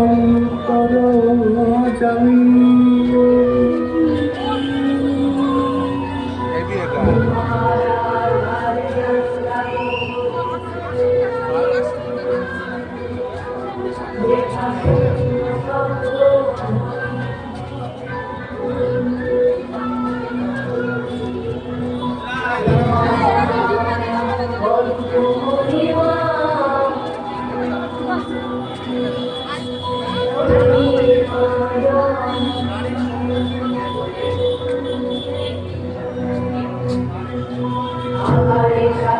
অন্তর জানি Thank you. Dios